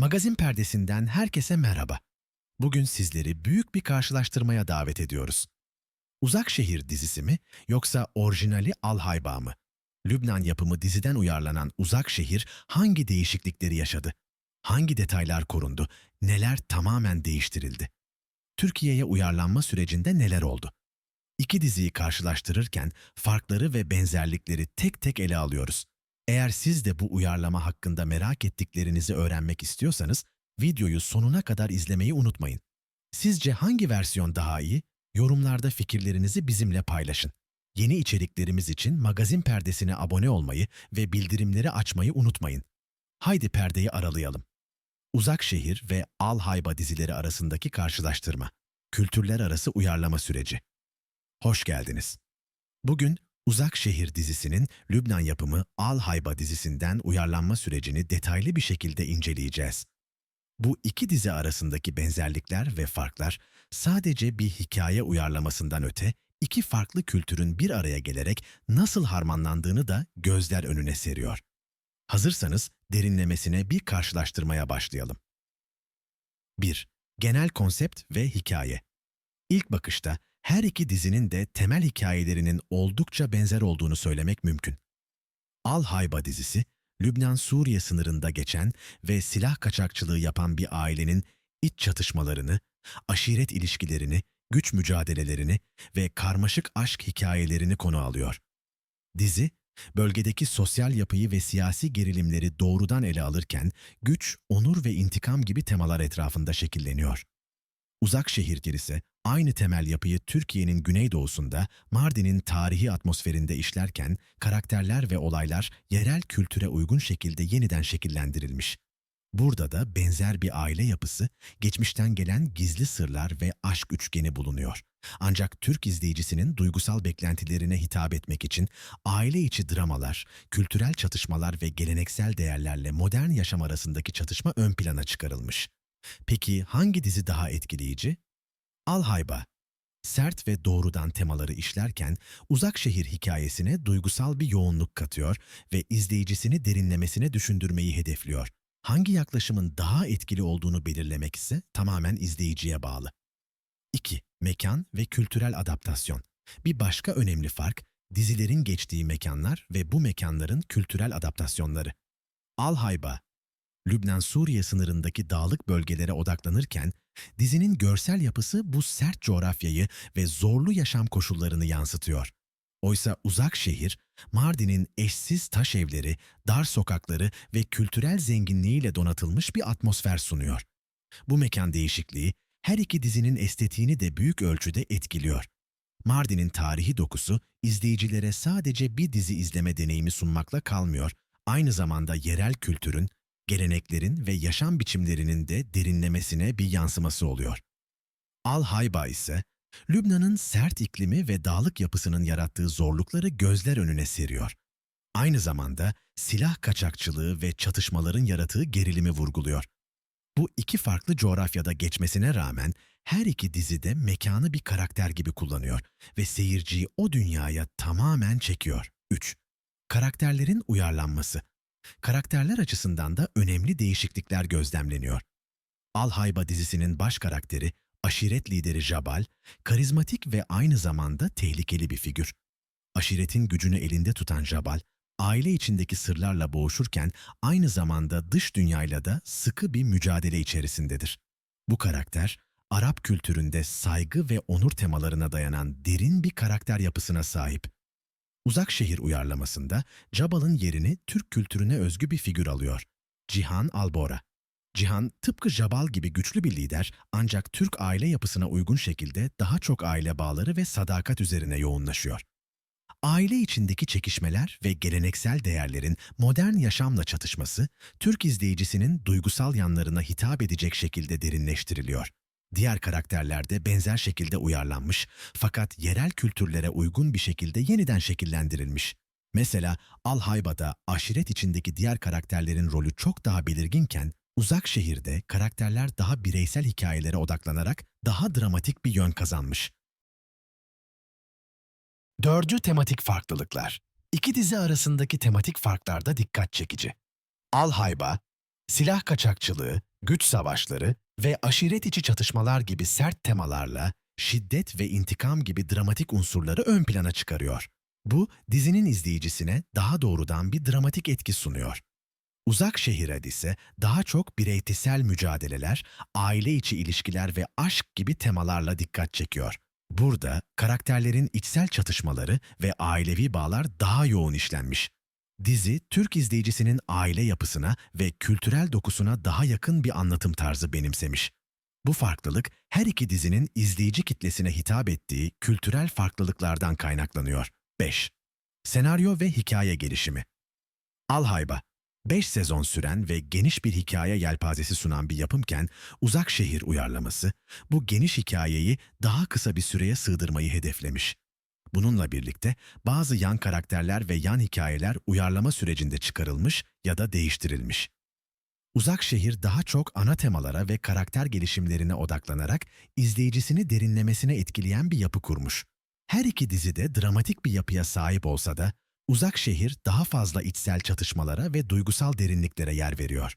Magazin perdesinden herkese merhaba. Bugün sizleri büyük bir karşılaştırmaya davet ediyoruz. Uzak Şehir dizisi mi yoksa orijinali Alhayba mı? Lübnan yapımı diziden uyarlanan Uzak Şehir hangi değişiklikleri yaşadı? Hangi detaylar korundu? Neler tamamen değiştirildi? Türkiye'ye uyarlanma sürecinde neler oldu? İki diziyi karşılaştırırken farkları ve benzerlikleri tek tek ele alıyoruz. Eğer siz de bu uyarlama hakkında merak ettiklerinizi öğrenmek istiyorsanız videoyu sonuna kadar izlemeyi unutmayın. Sizce hangi versiyon daha iyi? Yorumlarda fikirlerinizi bizimle paylaşın. Yeni içeriklerimiz için magazin perdesine abone olmayı ve bildirimleri açmayı unutmayın. Haydi perdeyi aralayalım. Uzak Şehir ve Al Hayba dizileri arasındaki karşılaştırma. Kültürler arası uyarlama süreci. Hoş geldiniz. Bugün Uzak Şehir dizisinin Lübnan yapımı Al Hayba dizisinden uyarlanma sürecini detaylı bir şekilde inceleyeceğiz. Bu iki dizi arasındaki benzerlikler ve farklar sadece bir hikaye uyarlamasından öte iki farklı kültürün bir araya gelerek nasıl harmanlandığını da gözler önüne seriyor. Hazırsanız derinlemesine bir karşılaştırmaya başlayalım. 1. Genel konsept ve hikaye. İlk bakışta her iki dizinin de temel hikayelerinin oldukça benzer olduğunu söylemek mümkün. Al Hayba dizisi, Lübnan-Suriye sınırında geçen ve silah kaçakçılığı yapan bir ailenin iç çatışmalarını, aşiret ilişkilerini, güç mücadelelerini ve karmaşık aşk hikayelerini konu alıyor. Dizi, bölgedeki sosyal yapıyı ve siyasi gerilimleri doğrudan ele alırken güç, onur ve intikam gibi temalar etrafında şekilleniyor. Uzak şehirdir ise aynı temel yapıyı Türkiye'nin güneydoğusunda Mardin'in tarihi atmosferinde işlerken karakterler ve olaylar yerel kültüre uygun şekilde yeniden şekillendirilmiş. Burada da benzer bir aile yapısı, geçmişten gelen gizli sırlar ve aşk üçgeni bulunuyor. Ancak Türk izleyicisinin duygusal beklentilerine hitap etmek için aile içi dramalar, kültürel çatışmalar ve geleneksel değerlerle modern yaşam arasındaki çatışma ön plana çıkarılmış. Peki hangi dizi daha etkileyici? Alhayba. Sert ve doğrudan temaları işlerken uzak şehir hikayesine duygusal bir yoğunluk katıyor ve izleyicisini derinlemesine düşündürmeyi hedefliyor. Hangi yaklaşımın daha etkili olduğunu belirlemek ise tamamen izleyiciye bağlı. 2. Mekan ve kültürel adaptasyon. Bir başka önemli fark, dizilerin geçtiği mekanlar ve bu mekanların kültürel adaptasyonları. Alhayba, Lübnan-Suriye sınırındaki dağlık bölgelere odaklanırken, dizinin görsel yapısı bu sert coğrafyayı ve zorlu yaşam koşullarını yansıtıyor. Oysa uzak şehir, Mardin'in eşsiz taş evleri, dar sokakları ve kültürel zenginliğiyle donatılmış bir atmosfer sunuyor. Bu mekan değişikliği, her iki dizinin estetiğini de büyük ölçüde etkiliyor. Mardin'in tarihi dokusu, izleyicilere sadece bir dizi izleme deneyimi sunmakla kalmıyor, aynı zamanda yerel kültürün, geleneklerin ve yaşam biçimlerinin de derinlemesine bir yansıması oluyor. Al-Hayba ise, Lübnan'ın sert iklimi ve dağlık yapısının yarattığı zorlukları gözler önüne seriyor. Aynı zamanda silah kaçakçılığı ve çatışmaların yarattığı gerilimi vurguluyor. Bu iki farklı coğrafyada geçmesine rağmen her iki dizide mekanı bir karakter gibi kullanıyor ve seyirciyi o dünyaya tamamen çekiyor. 3. Karakterlerin uyarlanması. Karakterler açısından da önemli değişiklikler gözlemleniyor. Al-Hayba dizisinin baş karakteri, aşiret lideri Jabal, karizmatik ve aynı zamanda tehlikeli bir figür. Aşiretin gücünü elinde tutan Jabal, aile içindeki sırlarla boğuşurken aynı zamanda dış dünyayla da sıkı bir mücadele içerisindedir. Bu karakter, Arap kültüründe saygı ve onur temalarına dayanan derin bir karakter yapısına sahip. Uzak şehir uyarlamasında Cabal'ın yerini Türk kültürüne özgü bir figür alıyor. Cihan Albora. Cihan tıpkı Jabal gibi güçlü bir lider ancak Türk aile yapısına uygun şekilde daha çok aile bağları ve sadakat üzerine yoğunlaşıyor. Aile içindeki çekişmeler ve geleneksel değerlerin modern yaşamla çatışması, Türk izleyicisinin duygusal yanlarına hitap edecek şekilde derinleştiriliyor. Diğer karakterler de benzer şekilde uyarlanmış fakat yerel kültürlere uygun bir şekilde yeniden şekillendirilmiş. Mesela Al-Hayba'da aşiret içindeki diğer karakterlerin rolü çok daha belirginken, uzak şehirde karakterler daha bireysel hikayelere odaklanarak daha dramatik bir yön kazanmış. Dördüncü tematik farklılıklar. İki dizi arasındaki tematik farklar da dikkat çekici. Al-Hayba, silah kaçakçılığı, güç savaşları ve aşiret içi çatışmalar gibi sert temalarla şiddet ve intikam gibi dramatik unsurları ön plana çıkarıyor. Bu, dizinin izleyicisine daha doğrudan bir dramatik etki sunuyor. Uzak Şehir ise daha çok bireysel mücadeleler, aile içi ilişkiler ve aşk gibi temalarla dikkat çekiyor. Burada karakterlerin içsel çatışmaları ve ailevi bağlar daha yoğun işlenmiş. Dizi, Türk izleyicisinin aile yapısına ve kültürel dokusuna daha yakın bir anlatım tarzı benimsemiş. Bu farklılık her iki dizinin izleyici kitlesine hitap ettiği kültürel farklılıklardan kaynaklanıyor. 5. Senaryo ve hikaye gelişimi Alhayba 5 sezon süren ve geniş bir hikaye yelpazesi sunan bir yapımken Uzak Şehir uyarlaması bu geniş hikayeyi daha kısa bir süreye sığdırmayı hedeflemiş. Bununla birlikte bazı yan karakterler ve yan hikayeler uyarlama sürecinde çıkarılmış ya da değiştirilmiş. Uzak Şehir daha çok ana temalara ve karakter gelişimlerine odaklanarak izleyicisini derinlemesine etkileyen bir yapı kurmuş. Her iki dizi de dramatik bir yapıya sahip olsa da Uzak Şehir daha fazla içsel çatışmalara ve duygusal derinliklere yer veriyor.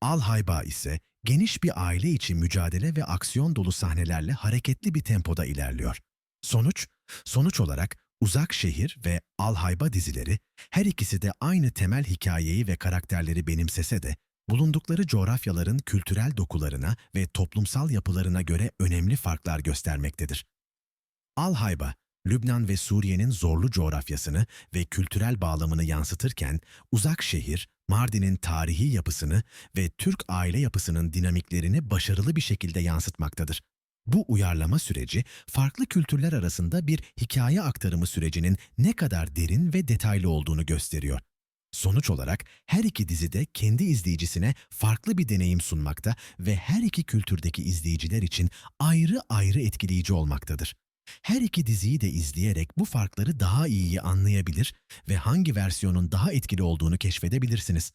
Al Hayba ise geniş bir aile içi mücadele ve aksiyon dolu sahnelerle hareketli bir tempoda ilerliyor. Sonuç, sonuç olarak Uzak Şehir ve Al Hayba dizileri her ikisi de aynı temel hikayeyi ve karakterleri benimsese de bulundukları coğrafyaların kültürel dokularına ve toplumsal yapılarına göre önemli farklar göstermektedir. Al Hayba, Lübnan ve Suriye'nin zorlu coğrafyasını ve kültürel bağlamını yansıtırken, Uzak Şehir, Mardin'in tarihi yapısını ve Türk aile yapısının dinamiklerini başarılı bir şekilde yansıtmaktadır. Bu uyarlama süreci, farklı kültürler arasında bir hikaye aktarımı sürecinin ne kadar derin ve detaylı olduğunu gösteriyor. Sonuç olarak her iki dizi de kendi izleyicisine farklı bir deneyim sunmakta ve her iki kültürdeki izleyiciler için ayrı ayrı etkileyici olmaktadır. Her iki diziyi de izleyerek bu farkları daha iyi anlayabilir ve hangi versiyonun daha etkili olduğunu keşfedebilirsiniz.